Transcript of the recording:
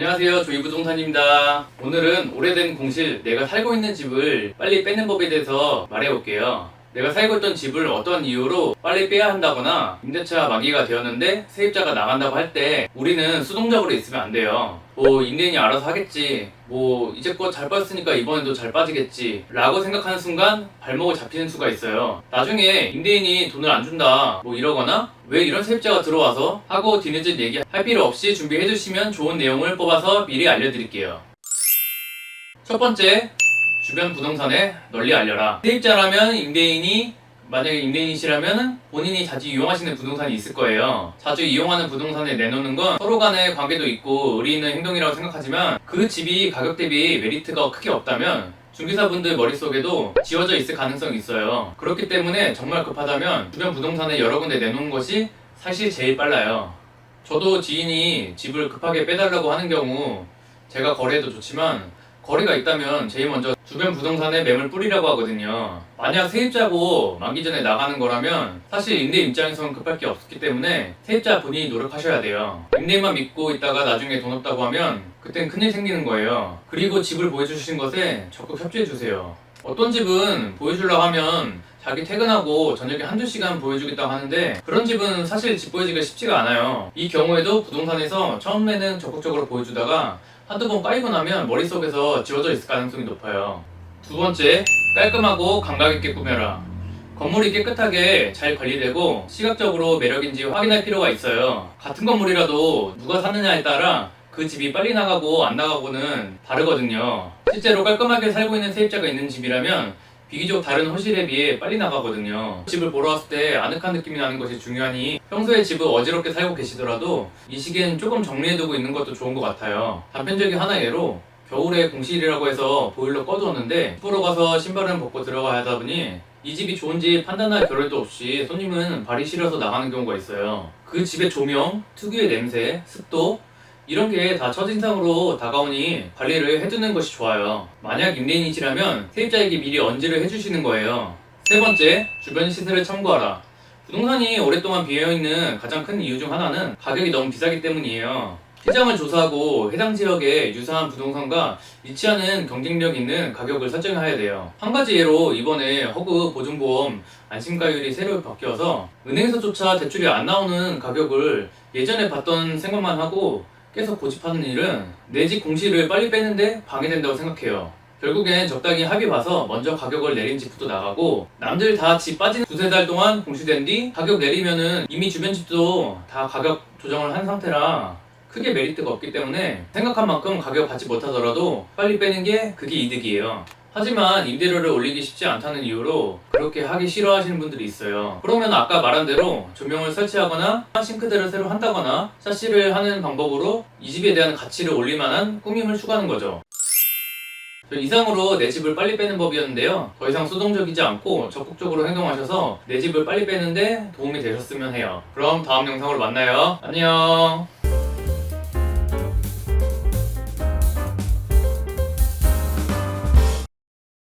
안녕하세요. 조이부동산입니다. 오늘은 오래된 공실 내가 살고 있는 집을 빨리 빼는 법에 대해서 말해볼게요 내가 살고 있던 집을 어떤 이유로 빨리 빼야 한다거나 임대차 만기가 되었는데 세입자가 나간다고 할 때 우리는 수동적으로 있으면 안 돼요. 뭐 임대인이 알아서 하겠지. 뭐 이제껏 잘 빠졌으니까 이번에도 잘 빠지겠지. 라고 생각하는 순간 발목을 잡히는 수가 있어요. 나중에 임대인이 돈을 안 준다 뭐 이러거나 왜 이런 세입자가 들어와서 하고 뒤늦은 얘기 할 필요 없이 준비해 주시면 좋은 내용을 뽑아서 미리 알려드릴게요. 첫 번째 주변 부동산에 널리 알려라 세입자라면 임대인이 만약에 임대인이시라면 본인이 자주 이용하시는 부동산이 있을 거예요. 자주 이용하는 부동산에 내놓는 건 서로 간의 관계도 있고 의리 있는 행동이라고 생각하지만 그 집이 가격 대비 메리트가 크게 없다면 중개사분들 머릿속에도 지워져 있을 가능성이 있어요. 그렇기 때문에 정말 급하다면 주변 부동산에 여러 군데 내놓는 것이 사실 제일 빨라요. 저도 지인이 집을 급하게 빼달라고 하는 경우 제가 거래해도 좋지만 거리가 있다면 제일 먼저 주변 부동산에 매물 뿌리라고 하거든요. 만약 세입자고 만기 전에 나가는 거라면 사실 임대 입장에서는 급할 게 없기 때문에 세입자 본인이 노력하셔야 돼요. 임대만 믿고 있다가 나중에 돈 없다고 하면 그땐 큰일 생기는 거예요. 그리고 집을 보여주신 것에 적극 협조해 주세요. 어떤 집은 보여주려고 하면 자기 퇴근하고 저녁에 한두 시간 보여주겠다고 하는데 그런 집은 사실 집 보여주기가 쉽지가 않아요. 이 경우에도 부동산에서 처음에는 적극적으로 보여주다가 한두 번 까이고 나면 머릿속에서 지워져 있을 가능성이 높아요. 두 번째, 깔끔하고 감각 있게 꾸며라. 건물이 깨끗하게 잘 관리되고 시각적으로 매력인지 확인할 필요가 있어요. 같은 건물이라도 누가 사느냐에 따라 그 집이 빨리 나가고 안 나가고는 다르거든요. 실제로 깔끔하게 살고 있는 세입자가 있는 집이라면 비교적 다른 호실에 비해 빨리 나가거든요. 집을 보러 왔을 때 아늑한 느낌이 나는 것이 중요하니 평소에 집을 어지럽게 살고 계시더라도 이 시기엔 조금 정리해두고 있는 것도 좋은 것 같아요. 단편적인 하나 예로 겨울에 공실이라고 해서 보일러 꺼두었는데 보러 가서 신발은 벗고 들어가야 하다 보니 이 집이 좋은지 판단할 겨를도 없이 손님은 발이 시려서 나가는 경우가 있어요. 그 집의 조명, 특유의 냄새, 습도 이런 게 다 첫인상으로 다가오니 관리를 해두는 것이 좋아요. 만약 임대인이시라면 세입자에게 미리 언지를 해주시는 거예요. 세 번째, 주변 시세를 참고하라. 부동산이 오랫동안 비어있는 가장 큰 이유 중 하나는 가격이 너무 비싸기 때문이에요. 시장을 조사하고 해당 지역에 유사한 부동산과 일치하는 경쟁력 있는 가격을 설정해야 돼요. 한 가지 예로 이번에 허그 보증보험 안심가율이 새로 바뀌어서 은행에서조차 대출이 안 나오는 가격을 예전에 봤던 생각만 하고 계속 고집하는 일은 내 집 공시를 빨리 빼는데 방해된다고 생각해요. 결국엔 적당히 합의 봐서 먼저 가격을 내린 집부터 나가고 남들 다 집 빠진 두세 달 동안 공시된 뒤 가격 내리면은 이미 주변 집도 다 가격 조정을 한 상태라 크게 메리트가 없기 때문에 생각한 만큼 가격 받지 못하더라도 빨리 빼는 게 그게 이득이에요. 하지만 임대료를 올리기 쉽지 않다는 이유로 그렇게 하기 싫어하시는 분들이 있어요. 그러면 아까 말한 대로 조명을 설치하거나 싱크대를 새로 한다거나 샤시를 하는 방법으로 이 집에 대한 가치를 올릴 만한 꾸밈을 추가하는 거죠. 저 이상으로 내 집을 빨리 빼는 법이었는데요. 더 이상 수동적이지 않고 적극적으로 행동하셔서 내 집을 빨리 빼는데 도움이 되셨으면 해요. 그럼 다음 영상으로 만나요. 안녕.